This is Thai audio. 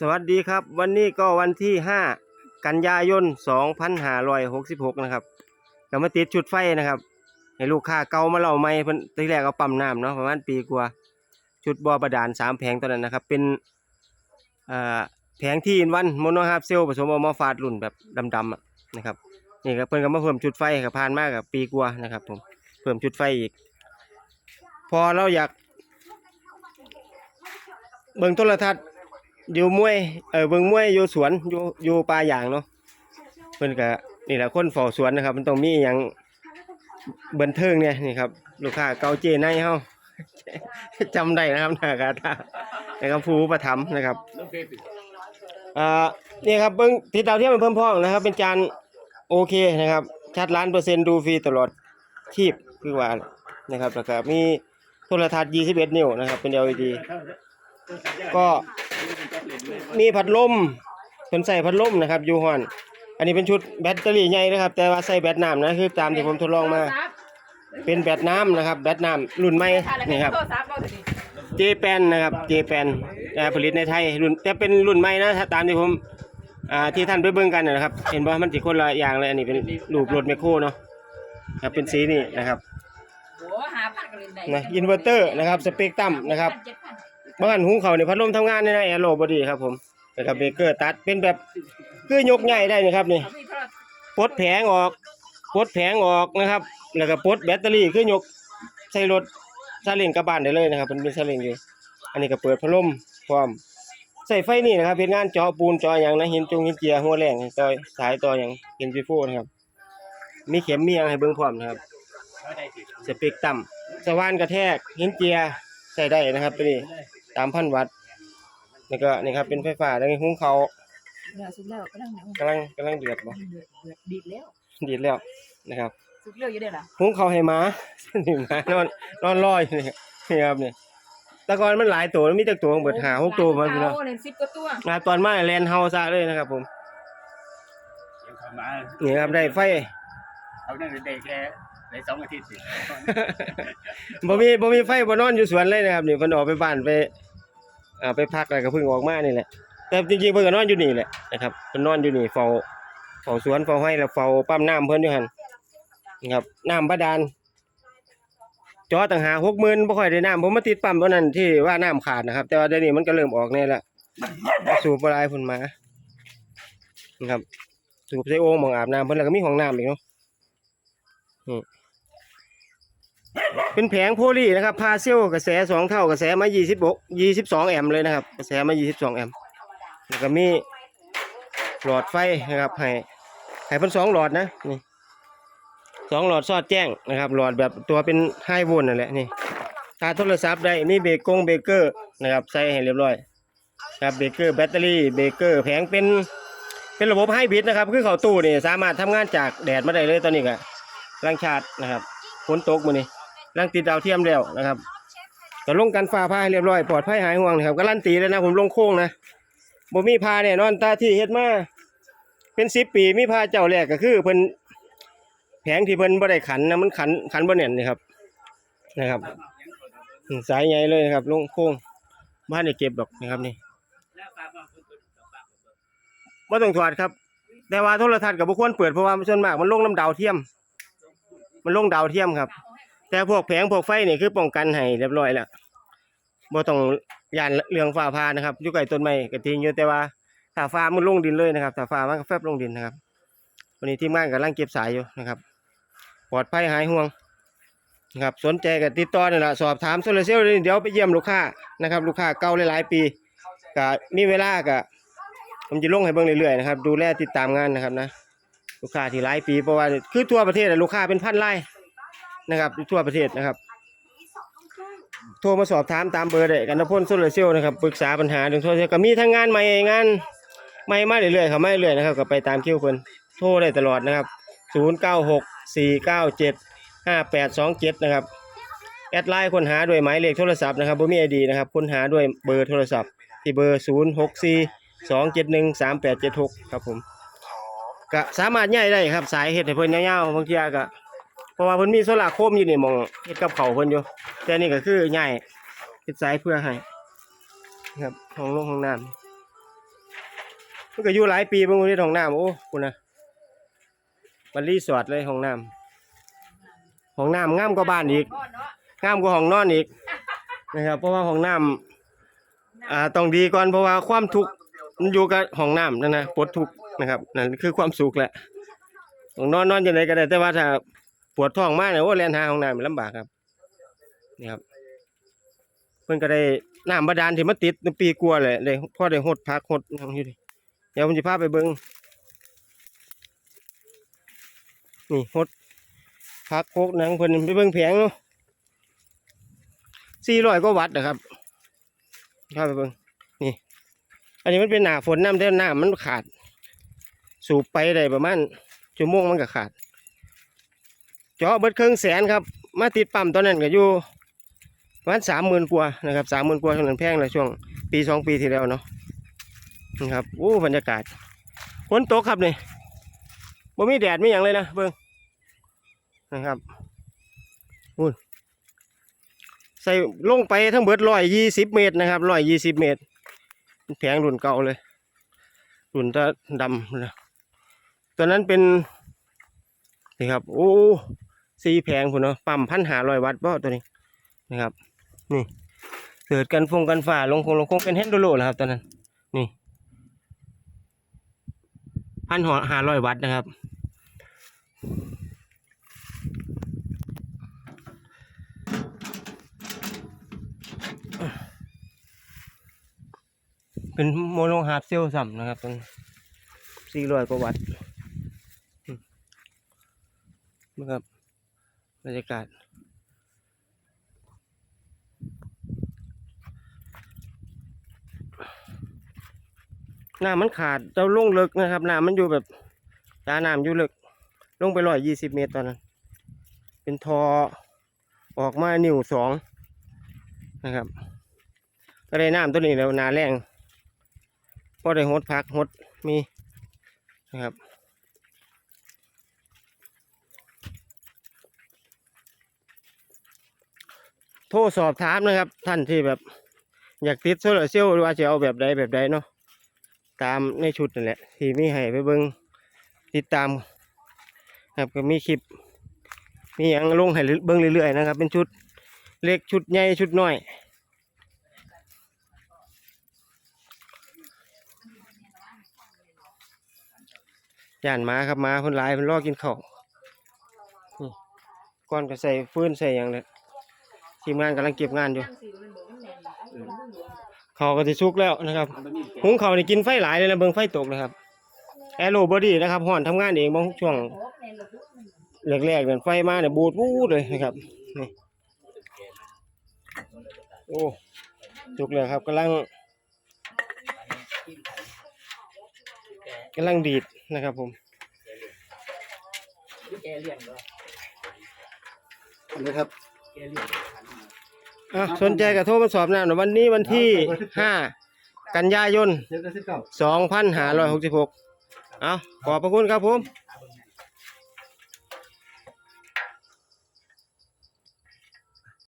สวัสดีครับ วันนี้ก็วันที่ 5 กันยายน 2566 นะครับก็มาติดชุดไฟนะครับ ให้ลูกค้าเก่ามาเล่าไม่เพิ่นทีแรกเอาปั๊มน้ำเนาะประมาณปีกว่าชุดบ่อบาดาลสามแผงตอนนั้นนะครับ เป็นแผงที่อินวันโมโนฮาร์เซลผสมเอมาฟาดรุ่นแบบดำๆะนะครับนี่ครับเพิ่นก็มาเพิ่มชุดไฟกับผ่านมากกับปีกว่านะครับผมเพิ่มชุดไฟอีก พอเราอยากเบิ่งโทรทัศน์ อยู่มวยเออเบิ่งมวยอยู่สวนอยู่อยู่ป่าอย่างเนาะเพิ่นก็นี่แหละคนเฝ้าสวนนะครับ มันต้องมีอหยังบันเทิงเนี่ยนี่ครับ ลูกค้าเกาเจในเฮาจำได้นะครับนากาตานะครับผู้ประถมนะครับอ่านี่ครับเบิ่งติดดาวเทียมเพิ่มพ้องนะครับ เป็นจานโอเคนะครับชัดล้านเปอร์เซ็นต์ดูฟรีตลอดชีพคือว่านะครับแล้วก็มีโทรทัศน์ 21 นิ้วนะครับ เป็น LED ก็ มีพัดลมเพิ่นใส่พัดลมนะครับอยู่ห้อน อันนี้เป็นชุดแบตเตอรี่ใหญ่นะครับ แต่ว่าใส่แบตน้ำนะคือตามที่ผมทดลองมา เป็นแบตน้ำนะครับ แบตน้ำรุ่นใหม่นี่ครับโทรศัพท์เอาเถอะดิเจแปนนะครับเจแปนผลิตในไทยรุ่นแต่เป็นรุ่นใหม่นะถ้าตามที่ผมอ่าที่ท่านไปเบิ่งกันนะนะครับ เห็นว่ามันสิคนละอย่างเลยอันนี้เป็นรูปรถแมคโครเนาะครับเป็นสีนี่นะครับโหหาพันกันเลยได้นะอินเวอร์เตอร์นะครับสเปกตรัมนะครับ เจ็ดพันบ้านหุงเขาวในพัดลมทำงานในนะแอร์โรบอดีครับผมนะครับเบเกอร์ตัดเป็นแบบคือยกใหญ่ได้นะครับนี่ปลดแผงออกปลดแผงออกนะครับ แล้วก็ปลดแบตเตอรี่คือยกใส่รถซาเล้งกลับบ้านได้เลยนะครับมันมีซาเล้งอยู่ อันนี้ก็เปิดพัดลมพร้อมใส่ไฟนี่นะครับเป็นงานเจาะปูนเจาะอย่างนะเห็นจงเห็นเจียหัวแรงต่อสายต่ออย่างเห็นฟีโฟนะครับ มีเข็มมีอย่างให้เบิ่งพร้อมนะครับสเปกต่ำสว่านกระแทกเห็นเจียใส่ได้นะครับตัวนี้ ตามพันวัตต์แล้วก็นี่ครับเป็นไฟฟ้าแล้วก็หุงเขาวเนื้อสุกแล้วกำลังหนังกำลังกำลังเดือดบ่เดือดเดือดดีดแล้วดีดแล้วนะครับสุกเร็วอยู่เด้อล่ะหุงเขาวให้หมานี่หมานอนนอนรออยู่นี่นี่ครับนี่แต่ก่อนมันหลายตัวมีแต่ตัวเบิดหาหกตัวมันพี่เนาะโอ้เลยสิบกว่าตัวงานตอนมาแลนเฮาซะเลยนะครับ ผมยังเข้ามานี่ครับได้ไฟเอานั่นได้แค่ได้สองอาทิตย์สิบ่มีบ่มีไฟบ่นอนอยู่สวนเลยนะครับนี่เพิ่นออกไปบ้านไป อ่าไปพักแล้วก็เพิ่งออกมานี่แหละ แต่จริงๆเพิ่นก็นอนอยู่นี่แหละนะครับเพิ่นนอนอยู่นี่เฝ้าเฝ้าสวนเฝ้าไร่แล้วเฝ้าปั๊มน้ำเพิ่นอยู่หันนะครับน้ำบาดาลจอต่างหาก60,000บ่ค่อยได้น้ำผมมาติดปั๊มตัวนั้นที่ว่าน้ำขาดนะครับ แต่ว่าเดี๋ยวนี้มันก็เริ่มออกแน่ละสูบบ่หลายพิ่นมานะครับสูบใส่โอ่งหม้องอาบน้ำเพิ่นแล้วก็มีห้องน้ำอีกเนาะ เป็นแผงโพลีนะครับพาเซลกระแสสองเท่ากระแสมายี่สิบยี่สิบสองแอมป์เลยนะครับ กระแสมายี่สิบสองแอมป์แล้วก็มีหลอดไฟนะครับให้ให้เพิ่นสองหลอดนะนี่สองหลอดสอดแจ้งนะครับ หลอดแบบตัวเป็นไฮโวลต์นั่นแหละนี่ตาโทรศัพท์ได้มีเบรกกงเบรกเกอร์นะครับใส่ให้เรียบร้อยครับเบรกเกอร์แบตเตอรี่เบรกเกอร์แผงเป็นเป็นระบบไฮบริดนะครับ คือเขาตู้นี่สามารถทำงานจากแดดมาได้เลยตอนนี้ก็ลังชาร์จนะครับฝนตกมือนี้ ร่างติดดาวเทียมแล้วนะครับก็ลงกันฟ้าผ้าให้เรียบร้อยปลอดภัยหายห่วงนะครับการันตีเลยนะผมลงโค้งนะบ่มีพาแน่นอนตาที่เฮ็ดมาเป็นสิบปีมีพาเจ้าแรกก็คือเพิ่นแผงที่เพิ่นบ่ได้ขันนะมันขันขันบ่แน่นนี่ครับนะครับสายใหญ่เลยนะครับลงโค้งบ้านได้เก็บดอกนะครับนี่บ่ต้องถอดครับ แต่ว่าโทรทัศน์ก็บ่ควรเปิดเพราะว่าส่วนมากมันลงน้ำดาวเทียม มันลงดาวเทียมครับ แต่พวกแผงพวกไฟนี่คือป้องกันให้เรียบร้อยแล้วบ่ต้องยานเรื่องฟ้าผ่านะครับอยู่ใกล้ต้นไม้ก็จริงอยู่แต่ว่าถ้าฟ้ามันลงดินเลยนะครับถ้าฟ้ามันก็แฟบลงดินนะครับ วันนี้ทีมงานกำลังเก็บสายอยู่นะครับ ปลอดภัยหายห่วงนะครับสนใจก็ติดต่อนี่ล่ะสอบถามโซลาร์เซลล์เดี๋ยวไปเยี่ยมลูกค้านะครับ ลูกค้าเก่าหลายๆปีก็มีเวลาก็ผมจะลงให้เบิ่งเรื่อยๆนะครับดูแลติดตามงานนะครับนะลูกค้าที่หลายปีเพราะว่าคือทั่วประเทศอะลูกค้าเป็นพันไร่ นะครับอยู่ทั่วประเทศนะครับโทรมาสอบถามตามเบอร์ได้กันนะพ่นโซลาร์เซลล์นะครับปรึกษาปัญหาเรื่องโซลาร์เซลล์ก็มีทั้งงานใหม่งานใหม่มาเรื่อยๆเขามาเรื่อยๆนะครับก็ไปตามคิวคนโทรได้ตลอดนะครับ 096 497 5827 นะครับแอดไลน์ค้นหาด้วยหมายเลขโทรศัพท์นะครับบ่มีไอดีนะครับค้นหาด้วยเบอร์โทรศัพท์ ที่เบอร์ 064 271 3876 ครับผมก็สามารถย้ายได้ครับสายเฮ็ดให้เพิ่นยาวๆบางทีก็ เพราะว่าเพิ่นมีโซลาร์โคมอยู่นี่มองเฮ็ดกับเขาเพิ่นอยู่ แต่นี่ก็คือย้ายเฮ็ดสายเพื่อให้ครับห้องลงห้องน้ำมันก็อยู่หลายปีบิ่งอยู่ห้องน้ำโอ้คุณนะมันรีสอร์ทเลยห้องน้ำห้องน้ำงามกว่าบ้านอีกงามกว่าห้องนอนอีกนะครับ เพราะว่าห้องน้ำอ่าต้องดีก่อนเพราะว่าความทุกข์มันอยู่กับห้องน้ำนั่นนะปลดทุกข์นะครับนั่นคือความสุขแหละห้องนอนนอนยังไงก็ได้แต่ว่าถ้า ปวดท้องมากเนี่ยโอ้แลนหาห้องน้ำมันลำบากครับนี่ครับ เพิ่นก็ได้น้ำบาดาลที่มาติดปีกลัวเลยได้พ่อได้หดพักหดอยู่ดิเดี๋ยวผมจะพาไปเบิ่งนี่หดพักโคกหนังเพิ่นไปเบิ่งแผงเนาะสี่ร้อยกวาวัตต์นะครับพาไปเบิ่งนี่ อันนี้มันเป็นหน้าฝนน้ำแต่น้ำมันขาด สูบไปได้ประมาณชั่วโมงมันก็ขาด จาะเบิดครึ่งแสนครับ มาติดปั๊มตอนนั้นก็อยู่ประมาณสามหมื่นกว่านะครับสามหมื่นกว่าเท่านั้นแพงเลยช่วงปีสองปีที่แล้วเนาะนะครับโอ้บรรยากาศฝนตกครับนี่บ่มีแดดไม่อย่างเลยนะเบิ่งนะครับอุ่นใส่ลงไปทั้งเบิดร้อยยี่สิบเมตรนะครับร้อยยี่สิบเมตรแผงรุ่นเก่าเลย รุ่นตะดำนะตอนนั้นเป็นนี่ครับ โอ้ สีแพงพุ่นเนาะปั๊มพันหาร้อยวัตต์เปล่าตัวนี้นะครับ นี่เกิดกันฟงกันฝ่าลงคงลงคงเป็นเฮนโดโลแล้วครับตอนนั้น นี่พันหอหาร้อยวัตต์นะครับเป็นโมโนฮาร์ดเซลล์สัมนะครับตรงสี่ร้อยกว่าวัตต์นะครับ บรรยากาศน้ำมันขาดเราลงลึกนะครับน้ำมันอยู่แบบตาน้ำอยู่ลึก ลงไปร้อยยี่สิบเมตรตอนนั้น เป็นทอออกมานิ้วสองนะครับก็ได้น้ำตัวนี้แล้วนาแรงพอได้หดพักหดมีนะครับ ทรสอบถามนะครับ ท่านที่แบบอยากติดโซลาร์เซลล์หรือว่าจะเอาแบบใดแบบใดเนาะตามในชุดนั่นแหละที่มีให้ไปเบิ่งติดตามครับก็มีคลิป มีอย่างลงให้เบิ่งเรื่อยๆนะครับ เป็นชุดเล็กชุดใหญ่ชุดน้อยย่านมาครับมาคนหลายเพิ่นรอกินข้าวก่อนก็ใส่ฟืนใส่อย่างเลย ทีมงานกำลังเก็บงานอยู่นั่งสิมันบอกมันแน่นเอามันบ่หลวมเขาวก็จะสุกแล้วนะครับมันไม่มีแผหุงเขาวนี่กินไฟหลายเลยนะเบิ่งไฟตกนะครับแอโรบอดี้นะครับห่อนทำงานเองบางช่วงโอ้แน่นเลยแรกๆเนี่ยไฟมาเนี่ยบูดวูดเลยนะครับนี่โอ้สุกเลยครับกำลังกำลังดีดนะครับผมแกเลี้ยงด้วยเลยครับแกเลี้ยง อะสนใจกับโทรมาสอบหน้าหน่อยวันนี้วันที่ห้ากันยายนเจ็ดสิบเก้าสองพันห้าร้อยหกสิบหกเอาขอบพระคุณครับผม